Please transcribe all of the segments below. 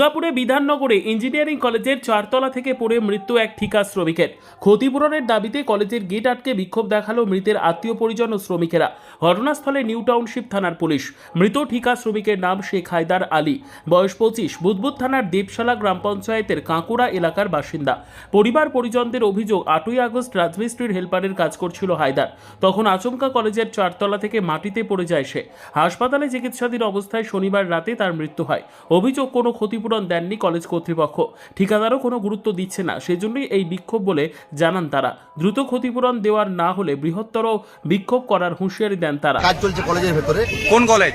দুর্গাপুরে বিধাননগরে ইঞ্জিনিয়ারিং কলেজের চারতলা থেকে পড়ে মৃত্যু এক ঠিকা শ্রমিকের। ক্ষতিপূরণের দাবিতে কলেজের গেট আটকে বিক্ষোভ দেখাল মৃতের আত্মীয় পরিজন ও শ্রমিকেরা। ঘটনাস্থলে নিউ টাউনশিপ থানার পুলিশ। মৃত ঠিকা শ্রমিকের নাম শেখ হায়দার আলী। বয়স পঁচিশ, বুদবুদ থানার দেবশালা গ্রাম পঞ্চায়েতের কাঁকুড়া এলাকার বাসিন্দা। পরিবার পরিজনদের অভিযোগ, আটই আগস্ট রাজমিস্ত্রির হেল্পারের কাজ করছিল হায়দার। তখন আচমকা কলেজের চারতলা থেকে মাটিতে পড়ে যায় সে। হাসপাতালে চিকিৎসাধীন অবস্থায় শনিবার রাতে তার মৃত্যু হয়। অভিযোগ, কোনো ক্ষতিপূরণ দেননি কলেজ কর্তৃপক্ষ। ঠিকাদারও কোনো গুরুত্ব দিচ্ছে না সেজন্যই এই বিক্ষোভ বলে জানান তারা। দ্রুত ক্ষতিপূরণ দেওয়ার না হলে বৃহত্তর বিক্ষোভ করার হুঁশিয়ারি দেন তারা। কাজ চলছে কলেজের ভেতরে। কোন কলেজ?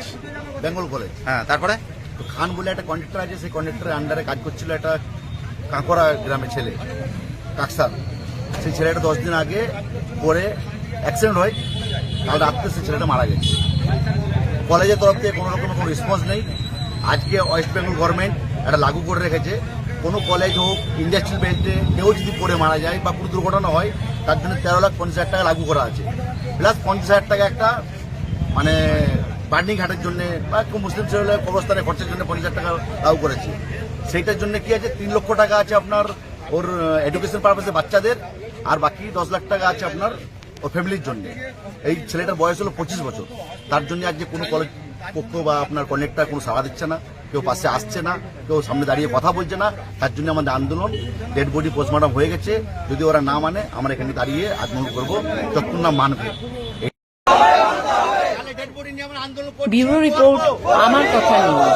বেঙ্গল কলেজ। হ্যাঁ তারপরে? খান বলে একটা কন্ডাক্টর আছে সেই কন্ডাক্টরের আন্ডারে কাজ করছিল একটা কাঁকড়া গ্রামের ছেলে কাকসার সেই ছেলেটা দশ দিন আগে পরে অ্যাক্সিডেন্ট হয় কাল রাত্রে সেই ছেলেটা মারা গেছে। কলেজের তরফ থেকে কোনো রকম কোনো রেসপন্স নেই। আজকে ওয়েস্ট বেঙ্গল গভর্নমেন্ট এটা লাগু করে রেখেছে। কোনো কলেজ হোক ইন্ডাস্ট্রিয়াল বেল্টে কেউ যদি পড়ে মারা যায় বা কোনো দুর্ঘটনা হয়, তার জন্য তেরো লাখ পঞ্চাশ হাজার টাকা লাগু করা আছে। প্লাস পঞ্চাশ হাজার টাকা একটা মানে বার্নিং ঘাটের জন্য বা একটু মুসলিম ছেলে কবরস্থানে খরচের জন্য পঞ্চাশ হাজার টাকা লাগু করেছে। সেইটার জন্য কি আছে? তিন লক্ষ টাকা আছে আপনার ওর এডুকেশন পারপাসে বাচ্চাদের, আর বাকি দশ লাখ টাকা আছে আপনার ওর ফ্যামিলির জন্য। এই ছেলেটার বয়স হলো পঁচিশ বছর। তার জন্য আজকে কোনো কলেজ পক্ষ বা আপনার কনেক্টার কোনো সাড়া দিচ্ছে না। কেউ পাশে আসছে না, কেউ সামনে দাঁড়িয়ে কথা বলছে না, তার জন্য আমাদের আন্দোলন ডেড বডি পোস্টমর্টম হয়ে গেছে। যদি ওরা না মানে আমরা এখানে দাঁড়িয়ে আন্দোলন করব, যতক্ষণ না মানবে। ব্যুরো রিপোর্ট আমার কথা নিউজ